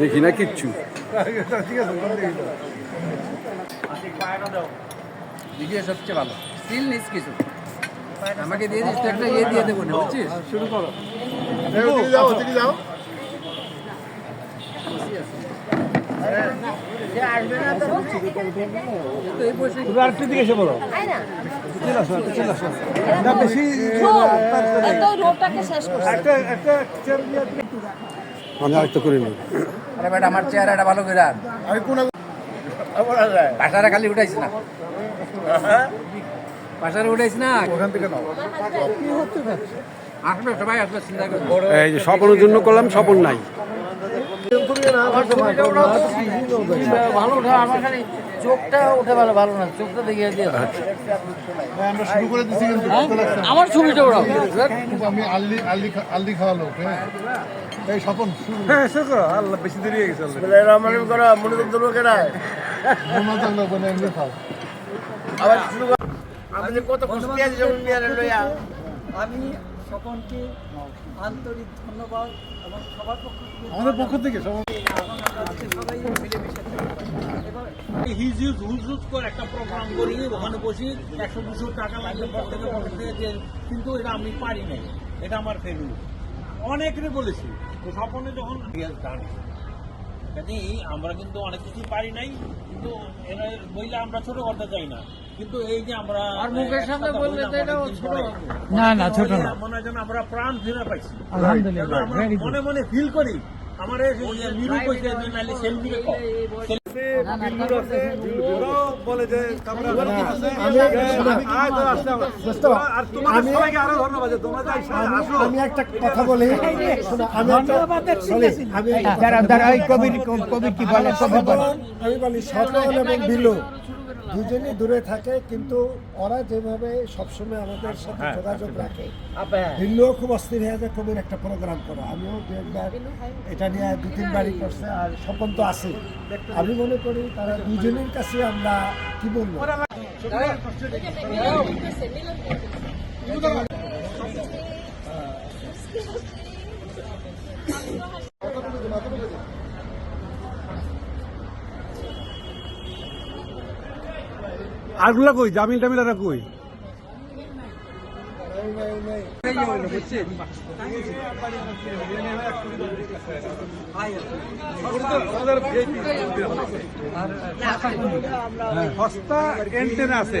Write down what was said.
দেখি না কিচ্ছু। ভিডিও সবচেয়ে ভালো। স্টিল নিস কিছু। আমাকে দিয়ে দিস তো একটা ইয়ে দিয়ে দেবো না বুঝছিস? শুরু করো। যাও যাও। তো এই বসে রোডটাকে আমি আরেকটা করে আরে বেটা আমার চেহারাটা ভালো করে আমি কোন পাশারা খালি উঠাইছ না। পাশারা উঠাইছ না? ওখান থেকে নাও। আসবে সবাই আসবে চিন্তা করে। এই যে স্বপনের জন্য করলাম স্বপন নাই। ওঠা আমার চোখটা উঠে ভালো না চোখটা দেখিয়ে আমরা শুরু করে ছবিটা ওরা আমি আলদি খা- আলদি খাওয়া লোক হ্যাঁ এই স্বপন শুরু মনে থাকলে বলে এমনি খাও আমি সকলকে আন্তরিক ধন্যবাদ এবং সবার পক্ষ থেকে আমাদের পক্ষ থেকে সবাই মিলেমিশে এবার হিজ ইউজ হুজ হুজ করে একটা প্রোগ্রাম করি ওখানে বসি একশো দুশো টাকা লাগবে পকেট পকেট থেকে কিন্তু এটা আমি পারি নাই। এটা আমার ফেলু অনেকেরই বলেছি তো স্বপনে যখন ডান কাজে আমরা কিন্তু অনেক কিছু পারি নাই কিন্তু এরা বইলে আমরা ছোট করতে চাই না। কিন্তু এই যে আমরা আর মুখের সামনে বললে তো বললাম ছোট। না না ছোট না। মনে হয় আমরা প্রাণ ফিরে পাইছি। আলহামদুলিল্লাহ মনে মনে ফিল করি আমার এই যে নিরু কইছে যে নালে সেলফি রেখো আমি একটা কথা বলি। শোনো, আমি একটা sorry, আমি আমি বলি। সকল এবং বিলু। দুজনই দূরে থাকে কিন্তু ওরা যেভাবে সবসময় আমাদের সাথে যোগাযোগ রাখে। বিল্লুও খুব অস্থির হয়ে যায় কবির একটা প্রোগ্রাম করো। আমিও দু একবার এটা নিয়ে দু তিনবারই করছে আর স্বপন তো আছে। আমি মনে করি তারা দুজনের কাছে আমরা কি বলব? আরগুলা কই? জামিন টামিন আর কই সস্তা আছে।